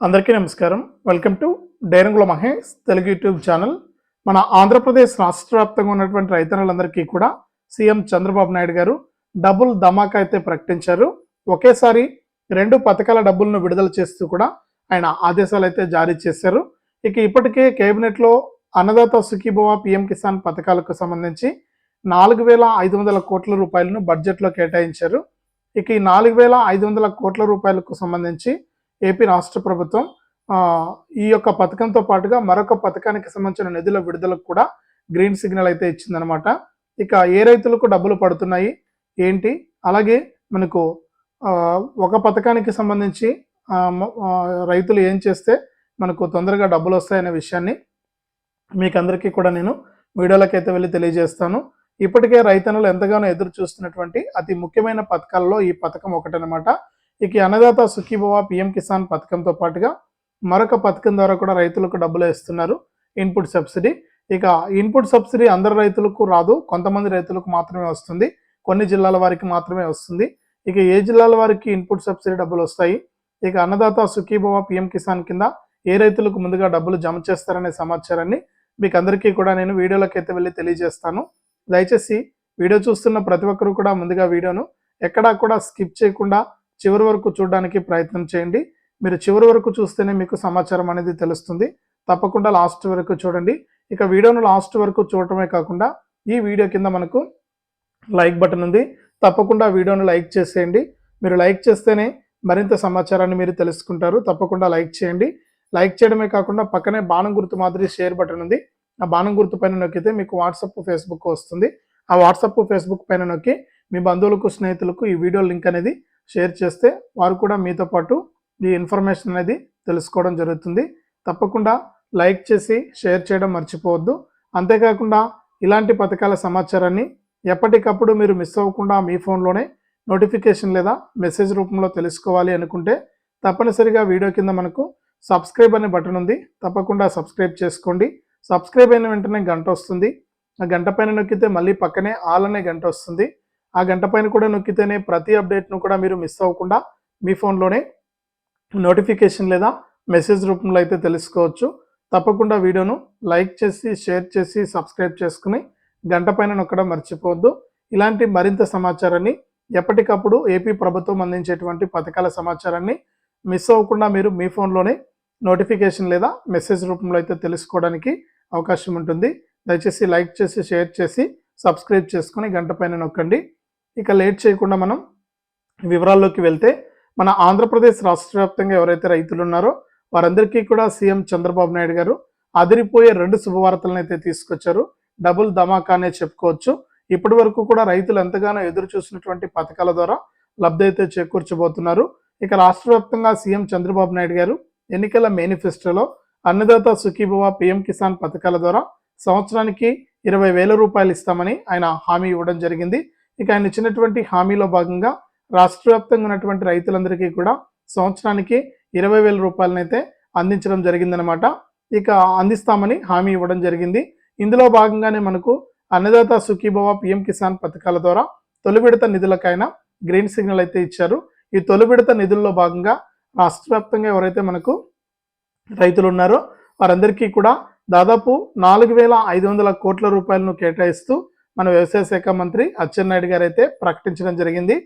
అందరికీ నమస్కారం. Welcome to డైరంగుల మహేష్ తెలుగు యూట్యూబ్ ఛానల్. మన ఆంధ్రప్రదేశ్ రాష్ట్ర వ్యాప్తంగా ఉన్నటువంటి రైతన్నులందరికీ కూడా సీఎం చంద్రబాబు నాయుడు గారు డబుల్ ధమాకా అయితే ప్రకటించారు. ఒకేసారి రెండు పథకాల డబ్బులను విడుదల చేస్తూ కూడా ఆయన ఆదేశాలు అయితే జారీ చేశారు. ఇక ఇప్పటికే కేబినెట్లో అన్నదాత సుఖీభవ పిఎం కిసాన్ పథకాలకు సంబంధించి నాలుగు వేల ఐదు వందల కోట్ల రూపాయలను బడ్జెట్లో కేటాయించారు. ఇక ఈ నాలుగు వేల ఐదు వందల కోట్ల రూపాయలకు సంబంధించి ఏపీ రాష్ట్ర ప్రభుత్వం ఈ యొక్క పథకంతో పాటుగా మరొక పథకానికి సంబంధించిన నిధుల విడుదలకు కూడా గ్రీన్ సిగ్నల్ అయితే ఇచ్చిందనమాట ఇక ఏ రైతులకు డబ్బులు పడుతున్నాయి ఏంటి? అలాగే మనకు ఒక పథకానికి సంబంధించి రైతులు ఏం చేస్తే మనకు తొందరగా డబ్బులు వస్తాయనే విషయాన్ని మీకు అందరికీ కూడా నేను వీడియోలకైతే వెళ్ళి తెలియజేస్తాను. ఇప్పటికే రైతన్నులు ఎంతగానో ఎదురు చూస్తున్నటువంటి అతి ముఖ్యమైన పథకాలలో ఈ పథకం ఒకటనమాట ఇక అన్నదాత సుఖీభవ పిఎం కిసాన్ పథకంతో పాటుగా మరొక పథకం ద్వారా కూడా రైతులకు డబ్బులు ఇస్తున్నారు ఇన్పుట్ సబ్సిడీ. ఇక ఇన్పుట్ సబ్సిడీ అందరు రైతులకు రాదు కొంతమంది రైతులకు మాత్రమే వస్తుంది కొన్ని జిల్లాల వారికి మాత్రమే వస్తుంది. ఇక ఏ జిల్లాల వారికి ఇన్పుట్ సబ్సిడీ డబ్బులు వస్తాయి? ఇక అన్నదాత సుఖీభవ పిఎం కిసాన్ కింద ఏ రైతులకు ముందుగా డబ్బులు జమ చేస్తారనే సమాచారాన్ని మీకు అందరికీ కూడా నేను వీడియోలోకి అయితే వెళ్ళి తెలియజేస్తాను. దయచేసి వీడియో చూస్తున్న ప్రతి ఒక్కరు కూడా ముందుగా వీడియోను ఎక్కడా కూడా స్కిప్ చేయకుండా చివరి వరకు చూడడానికి ప్రయత్నం చేయండి. మీరు చివరి వరకు చూస్తేనే మీకు సమాచారం అనేది తెలుస్తుంది. తప్పకుండా లాస్ట్ వరకు చూడండి. ఇక వీడియోను లాస్ట్ వరకు చూడటమే కాకుండా ఈ వీడియో కింద మనకు లైక్ బటన్ ఉంది. తప్పకుండా వీడియోను లైక్ చేసేయండి. మీరు లైక్ చేస్తేనే మరింత సమాచారాన్ని మీరు తెలుసుకుంటారు. తప్పకుండా లైక్ చేయండి. లైక్ చేయడమే కాకుండా పక్కనే బాణం గుర్తు మాదిరి షేర్ బటన్ ఉంది. ఆ బాణం గుర్తు పైన నొక్కితే మీకు వాట్సప్ ఫేస్బుక్ వస్తుంది. ఆ వాట్సప్ ఫేస్బుక్ పైన నొక్కి మీ బంధువులకు స్నేహితులకు ఈ వీడియో లింక్ అనేది షేర్ చేస్తే వారు కూడా మీతో పాటు ఈ ఇన్ఫర్మేషన్ అనేది తెలుసుకోవడం జరుగుతుంది. తప్పకుండా లైక్ చేసి షేర్ చేయడం మర్చిపోవద్దు. అంతేకాకుండా ఇలాంటి పథకాల సమాచారాన్ని ఎప్పటికప్పుడు మీరు మిస్ అవ్వకుండా మీ ఫోన్లోనే నోటిఫికేషన్ లేదా మెసేజ్ రూపంలో తెలుసుకోవాలి అనుకుంటే తప్పనిసరిగా వీడియో కింద మనకు సబ్స్క్రైబ్ అనే బటన్ ఉంది. తప్పకుండా సబ్స్క్రైబ్ చేసుకోండి. సబ్స్క్రైబ్ అయిన వెంటనే గంట వస్తుంది. ఆ గంట పైన నొక్కితే మళ్ళీ పక్కనే ఆల్ అనే గంట వస్తుంది. ఆ గంట పైన కూడా నొక్కితేనే ప్రతి అప్డేట్ను కూడా మీరు మిస్ అవ్వకుండా మీ ఫోన్లోనే నోటిఫికేషన్ లేదా మెసేజ్ రూపంలో అయితే తెలుసుకోవచ్చు. తప్పకుండా వీడియోను లైక్ చేసి షేర్ చేసి సబ్స్క్రైబ్ చేసుకుని గంట పైన నొక్కడం మర్చిపోవద్దు. ఇలాంటి మరింత సమాచారాన్ని ఎప్పటికప్పుడు ఏపీ ప్రభుత్వం అందించేటువంటి పథకాల సమాచారాన్ని మిస్ అవ్వకుండా మీరు మీ ఫోన్లోనే నోటిఫికేషన్ లేదా మెసేజ్ రూపంలో అయితే తెలుసుకోవడానికి అవకాశం ఉంటుంది. దయచేసి లైక్ చేసి షేర్ చేసి సబ్స్క్రైబ్ చేసుకుని గంట పైన నొక్కండి. ఇక లేట్ చేయకుండా మనం వివరాల్లోకి వెళ్తే మన ఆంధ్రప్రదేశ్ రాష్ట్ర వ్యాప్తంగా ఎవరైతే రైతులు ఉన్నారో వారందరికీ కూడా సీఎం చంద్రబాబు నాయుడు గారు అదిరిపోయే రెండు శుభవార్తలను అయితే తీసుకొచ్చారు. డబుల్ ధమాకా అనే చెప్పుకోవచ్చు. ఇప్పటి వరకు కూడా రైతులు ఎంతగానో ఎదురు చూసినటువంటి పథకాల ద్వారా లబ్ధి అయితే చేకూర్చబోతున్నారు. ఇక రాష్ట్ర వ్యాప్తంగా సీఎం చంద్రబాబు నాయుడు గారు ఎన్నికల మేనిఫెస్టోలో అన్నదాత సుఖీభవ పిఎం కిసాన్ పథకాల ద్వారా సంవత్సరానికి ఇరవై వేల రూపాయలు ఇస్తామని ఆయన హామీ ఇవ్వడం జరిగింది. ఇక ఆయన ఇచ్చినటువంటి హామీలో భాగంగా రాష్ట్ర వ్యాప్తంగా ఉన్నటువంటి రైతులందరికీ కూడా సంవత్సరానికి ఇరవై వేల రూపాయలనైతే అందించడం జరిగిందనమాట ఇక అందిస్తామని హామీ ఇవ్వడం జరిగింది. ఇందులో భాగంగానే మనకు అన్నదాత సుఖీభవ పిఎం కిసాన్ పథకాల ద్వారా తొలి విడత నిధులకైనా గ్రీన్ సిగ్నల్ అయితే ఇచ్చారు. ఈ తొలి విడత నిధుల్లో భాగంగా రాష్ట్ర వ్యాప్తంగా ఎవరైతే మనకు రైతులు ఉన్నారో వారందరికీ కూడా దాదాపు నాలుగు వేల ఐదు వందల కోట్ల రూపాయలను కేటాయిస్తూ మన వ్యవసాయ శాఖ మంత్రి అచ్చెన్నాయుడు గారు అయితే ప్రకటించడం జరిగింది.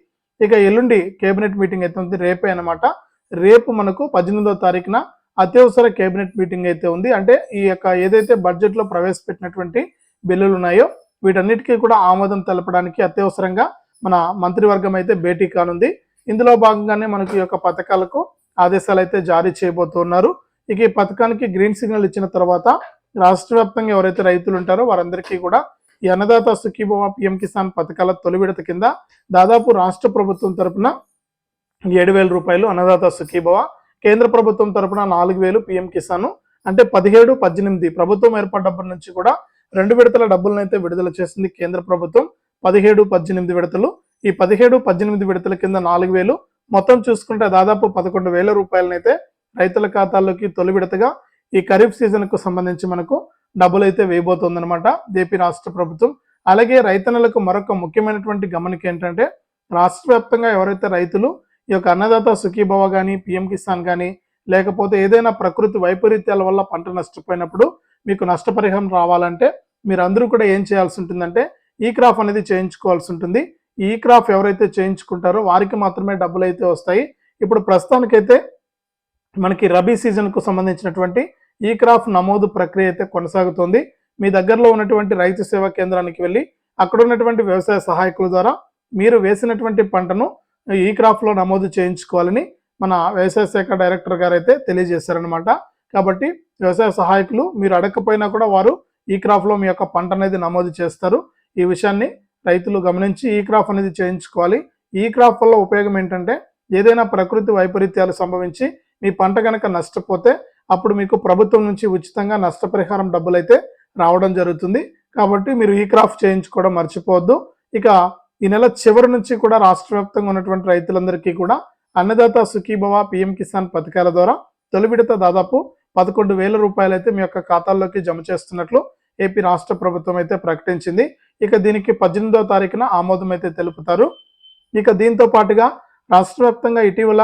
ఇక ఎల్లుండి కేబినెట్ మీటింగ్ అయితే ఉంది. రేపే అన్నమాట. రేపు మనకు పద్దెనిమిదో తారీఖున అత్యవసర కేబినెట్ మీటింగ్ అయితే ఉంది. అంటే ఈ యొక్క ఏదైతే బడ్జెట్లో ప్రవేశపెట్టినటువంటి బిల్లులు ఉన్నాయో వీటన్నిటికీ కూడా ఆమోదం తెలపడానికి అత్యవసరంగా మన మంత్రివర్గం అయితే భేటీ కానుంది. ఇందులో భాగంగానే మనకు ఈ యొక్క పథకాలకు ఆదేశాలు అయితే జారీ చేయబోతున్నారు. ఇక ఈ పథకానికి గ్రీన్ సిగ్నల్ ఇచ్చిన తర్వాత రాష్ట్ర వ్యాప్తంగా ఎవరైతే రైతులు ఉంటారో వారందరికీ కూడా ఈ అన్నదాత సుఖీభవ పిఎం కిసాన్ పథకాల తొలి విడత కింద దాదాపు రాష్ట్ర ప్రభుత్వం తరపున ఏడు వేల రూపాయలు అన్నదాత సుఖీభవ కేంద్ర ప్రభుత్వం తరపున నాలుగు వేలు పిఎం కిసాన్ అంటే పదిహేడు పద్దెనిమిది ప్రభుత్వం ఏర్పడ్డప్పటి నుంచి కూడా రెండు విడతల డబ్బులను అయితే విడుదల చేసింది కేంద్ర ప్రభుత్వం. పదిహేడు పద్దెనిమిది విడతలు. ఈ పదిహేడు పద్దెనిమిది విడతల కింద నాలుగు వేలు. మొత్తం చూసుకుంటే దాదాపు పదకొండు వేల రూపాయలనైతే రైతుల ఖాతాల్లోకి తొలి విడతగా ఈ ఖరీఫ్ సీజన్కు సంబంధించి మనకు డబ్బులు అయితే వేయబోతోందనమాట ఏపీ రాష్ట్ర ప్రభుత్వం. అలాగే రైతన్నలకు మరొక ముఖ్యమైనటువంటి గమనిక ఏంటంటే రాష్ట్ర వ్యాప్తంగా ఎవరైతే రైతులు ఈ యొక్క అన్నదాత సుఖీభవ కానీ పిఎం కిసాన్ కానీ లేకపోతే ఏదైనా ప్రకృతి వైపరీత్యాల వల్ల పంట నష్టపోయినప్పుడు మీకు నష్టపరిహారం రావాలంటే మీరందరూ కూడా ఏం చేయాల్సి ఉంటుందంటే ఈ క్రాఫ్ అనేది చేయించుకోవాల్సి ఉంటుంది ఈ క్రాఫ్ ఎవరైతే చేయించుకుంటారో వారికి మాత్రమే డబ్బులు అయితే వస్తాయి. ఇప్పుడు ప్రస్తుతానికైతే మనకి రబీ సీజన్కు సంబంధించినటువంటి ఈ క్రాఫ్ నమోదు ప్రక్రియ అయితే కొనసాగుతోంది. మీ దగ్గరలో ఉన్నటువంటి రైతు సేవా కేంద్రానికి వెళ్ళి అక్కడ ఉన్నటువంటి వ్యవసాయ సహాయకుల ద్వారా మీరు వేసినటువంటి పంటను ఈ క్రాఫ్లో నమోదు చేయించుకోవాలని మన వ్యవసాయ శాఖ డైరెక్టర్ గారు అయితే తెలియజేశారనమాట కాబట్టి వ్యవసాయ సహాయకులు మీరు అడగకపోయినా కూడా వారు ఈ క్రాఫ్లో మీ యొక్క పంట అనేది నమోదు చేస్తారు. ఈ విషయాన్ని రైతులు గమనించి ఈ క్రాఫ్ అనేది చేయించుకోవాలి. ఈ క్రాఫ్ వల్ల ఉపయోగం ఏంటంటే ఏదైనా ప్రకృతి వైపరీత్యాలు సంభవించి మీ పంట కనుక నష్టపోతే అప్పుడు మీకు ప్రభుత్వం నుంచి ఉచితంగా నష్టపరిహారం డబ్బులు అయితే రావడం జరుగుతుంది. కాబట్టి మీరు ఈ క్రాఫ్ట్ చేయించుకోవడం మర్చిపోవద్దు. ఇక ఈ నెల చివరి నుంచి కూడా రాష్ట్ర వ్యాప్తంగా ఉన్నటువంటి రైతులందరికీ కూడా అన్నదాత సుఖీభవ పిఎం కిసాన్ పథకాల ద్వారా తొలి విడత దాదాపు పదకొండు వేల రూపాయలు అయితే మీ యొక్క ఖాతాల్లోకి జమ చేస్తున్నట్లు ఏపీ రాష్ట్ర ప్రభుత్వం అయితే ప్రకటించింది. ఇక దీనికి పద్దెనిమిదో తారీఖున ఆమోదం అయితే తెలుపుతారు. ఇక దీంతో పాటుగా రాష్ట్ర వ్యాప్తంగా ఇటీవల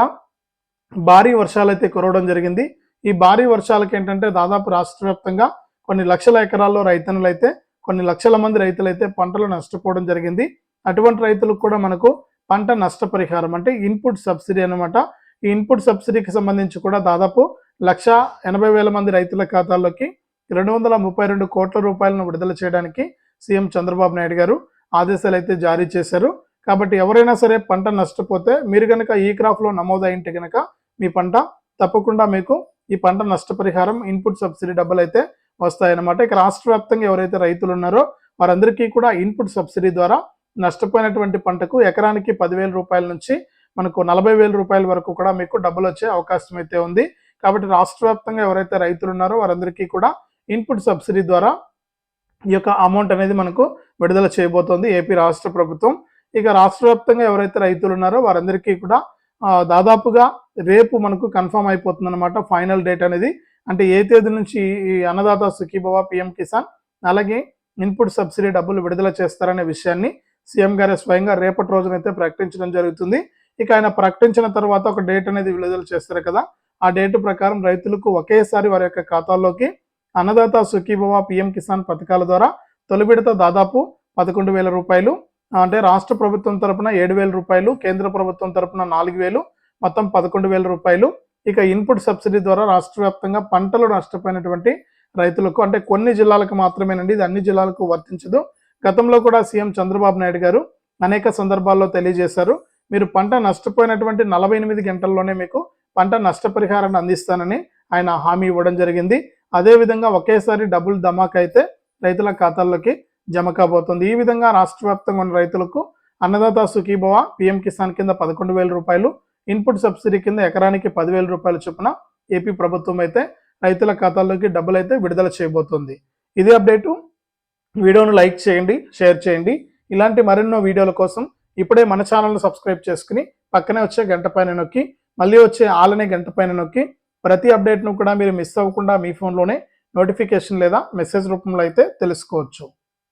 భారీ వర్షాలు అయితే కురవడం జరిగింది. ఈ భారీ వర్షాలకి ఏంటంటే దాదాపు రాష్ట్ర వ్యాప్తంగా కొన్ని లక్షల ఎకరాల్లో రైతన్నులు అయితే కొన్ని లక్షల మంది రైతులైతే పంటలు నష్టపోవడం జరిగింది. అటువంటి రైతులకు కూడా మనకు పంట నష్టపరిహారం అంటే ఇన్పుట్ సబ్సిడీ అనమాట ఈ ఇన్పుట్ సబ్సిడీకి సంబంధించి కూడా దాదాపు లక్ష ఎనభై వేల మంది రైతుల ఖాతాల్లోకి రెండు వందల ముప్పై రెండు కోట్ల రూపాయలను విడుదల చేయడానికి సీఎం చంద్రబాబు నాయుడు గారు ఆదేశాలు అయితే జారీ చేశారు. కాబట్టి ఎవరైనా సరే పంట నష్టపోతే మీరు కనుక ఈ క్రాప్లో నమోదైంటే కనుక మీ పంట తప్పకుండా మీకు ఈ పంట నష్టపరిహారం ఇన్పుట్ సబ్సిడీ డబ్బులు అయితే వస్తాయన్నమాట. ఇక రాష్ట్ర వ్యాప్తంగా ఎవరైతే రైతులు ఉన్నారో వారందరికీ కూడా ఇన్పుట్ సబ్సిడీ ద్వారా నష్టపోయినటువంటి పంటకు ఎకరానికి పదివేల రూపాయల నుంచి మనకు నలభై వేల రూపాయల వరకు కూడా మీకు డబ్బులు వచ్చే అవకాశం అయితే ఉంది. కాబట్టి రాష్ట్ర వ్యాప్తంగా ఎవరైతే రైతులు ఉన్నారో వారందరికీ కూడా ఇన్పుట్ సబ్సిడీ ద్వారా ఈ యొక్క అమౌంట్ అనేది మనకు విడుదల చేయబోతోంది ఏపీ రాష్ట్ర ప్రభుత్వం. ఇక రాష్ట్ర వ్యాప్తంగా ఎవరైతే రైతులు ఉన్నారో వారందరికీ కూడా దాదాపుగా రేపు మనకు కన్ఫర్మ్ అయిపోతుంది అనమాట ఫైనల్ డేట్ అనేది. అంటే ఏ తేదీ నుంచి ఈ అన్నదాత సుఖీభవ పిఎం కిసాన్ అలాగే ఇన్పుట్ సబ్సిడీ డబ్బులు విడుదల చేస్తారనే విషయాన్ని సీఎం గారే స్వయంగా రేపటి రోజునైతే ప్రకటించడం జరుగుతుంది. ఇక ఆయన ప్రకటించిన తర్వాత ఒక డేట్ అనేది విడుదల చేస్తారు కదా. ఆ డేట్ ప్రకారం రైతులకు ఒకేసారి వారి యొక్క ఖాతాల్లోకి అన్నదాత సుఖీభవ పిఎం కిసాన్ పథకాల ద్వారా తొలి విడత దాదాపు పదకొండు వేల రూపాయలు అంటే రాష్ట్ర ప్రభుత్వం తరపున ఏడు వేల రూపాయలు కేంద్ర ప్రభుత్వం తరపున నాలుగు వేలు మొత్తం పదకొండు వేల రూపాయలు. ఇక ఇన్పుట్ సబ్సిడీ ద్వారా రాష్ట్ర వ్యాప్తంగా పంటలు నష్టపోయినటువంటి రైతులకు అంటే కొన్ని జిల్లాలకు మాత్రమేనండి ఇది అన్ని జిల్లాలకు వర్తించదు. గతంలో కూడా సీఎం చంద్రబాబు నాయుడు గారు అనేక సందర్భాల్లో తెలియజేశారు. మీరు పంట నష్టపోయినటువంటి నలభై ఎనిమిది గంటల్లోనే మీకు పంట నష్టపరిహారాన్ని అందిస్తానని ఆయన హామీ ఇవ్వడం జరిగింది. అదేవిధంగా ఒకేసారి డబ్బులు ధమాక్ అయితే రైతుల ఖాతాల్లోకి జమ కాబోతుంది. ఈ విధంగా రాష్ట్ర వ్యాప్తంగా ఉన్న రైతులకు అన్నదాత సుఖీభవ పిఎం కిసాన్ కింద పదకొండు వేల రూపాయలు ఇన్పుట్ సబ్సిడీ కింద ఎకరానికి పదివేల రూపాయల చొప్పున ఏపీ ప్రభుత్వం అయితే రైతుల ఖాతాల్లోకి డబ్బులు అయితే విడుదల చేయబోతోంది. ఇది అప్డేటు. వీడియోను లైక్ చేయండి షేర్ చేయండి. ఇలాంటి మరెన్నో వీడియోల కోసం ఇప్పుడే మన ఛానల్ను సబ్స్క్రైబ్ చేసుకుని పక్కనే వచ్చే గంట పైన నొక్కి మళ్ళీ వచ్చే ఆలనే గంట పైన నొక్కి ప్రతి అప్డేట్ను కూడా మీరు మిస్ అవ్వకుండా మీ ఫోన్లోనే నోటిఫికేషన్ లేదా మెసేజ్ రూపంలో అయితే తెలుసుకోవచ్చు.